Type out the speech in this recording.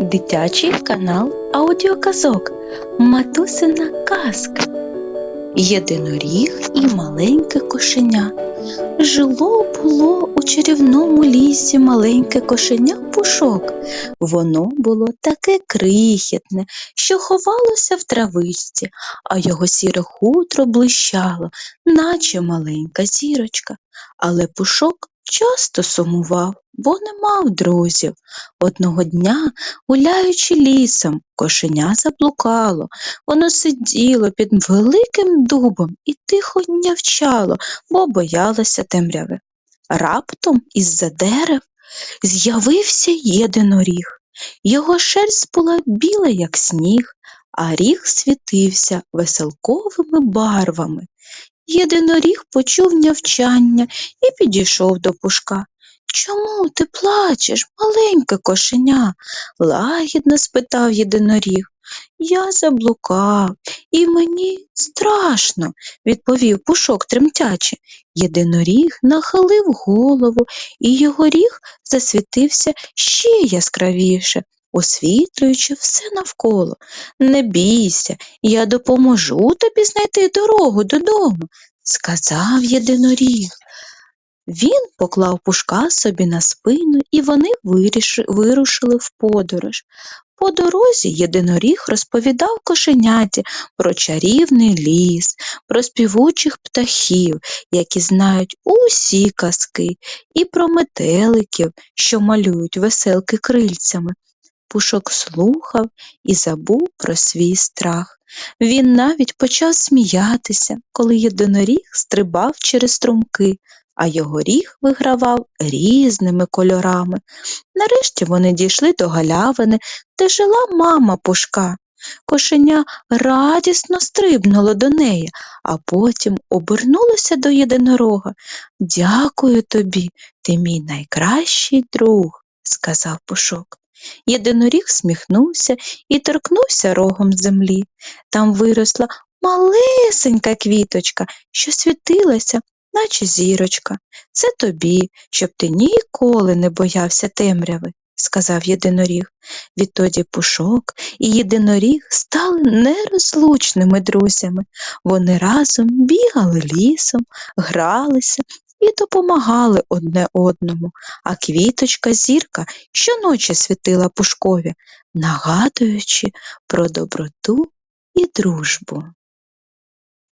Дитячий канал аудіоказок Матусина казка. Єдиноріг і маленьке кошеня. Жило було у чарівному лісі маленьке кошеня пушок. Воно було таке крихітне, що ховалося в травичці, а його сіре хутро блищало, наче маленька зірочка. Але пушок часто сумував, бо не мав друзів. Одного дня, гуляючи лісом, кошеня заблукало. Воно сиділо під великим дубом і тихо нявчало, бо боялося темряви. Раптом із-за дерев з'явився єдиноріг. Його шерсть була біла, як сніг, а ріг світився веселковими барвами. Єдиноріг почув нявчання і підійшов до пушка. Чому ти плачеш, маленьке кошеня? лагідно спитав єдиноріг. Я заблукав, і мені страшно, відповів пушок тремтячи. Єдиноріг нахилив голову, і його ріг засвітився ще яскравіше, освітлюючи все навколо. Не бійся, я допоможу тобі знайти дорогу додому, сказав єдиноріг. Він поклав пушка собі на спину, і вони вирушили в подорож. По дорозі єдиноріг розповідав кошеняті про чарівний ліс, про співучих птахів, які знають усі казки, і про метеликів, що малюють веселки крильцями. Пушок слухав і забув про свій страх. Він навіть почав сміятися, коли єдиноріг стрибав через струмки, а його ріг вигравав різними кольорами. Нарешті вони дійшли до галявини, де жила мама пушка. Кошеня радісно стрибнуло до неї, а потім обернулося до єдинорога. Дякую тобі, ти мій найкращий друг, сказав пушок. Єдиноріг сміхнувся і торкнувся рогом землі. Там виросла малесенька квіточка, що світилася, наче зірочка. Це тобі, щоб ти ніколи не боявся темряви, сказав єдиноріг. Відтоді пушок і єдиноріг стали нерозлучними друзями. Вони разом бігали лісом, гралися і допомагали одне одному, а квіточка зірка щоночі світила пушкові, нагадуючи про доброту і дружбу.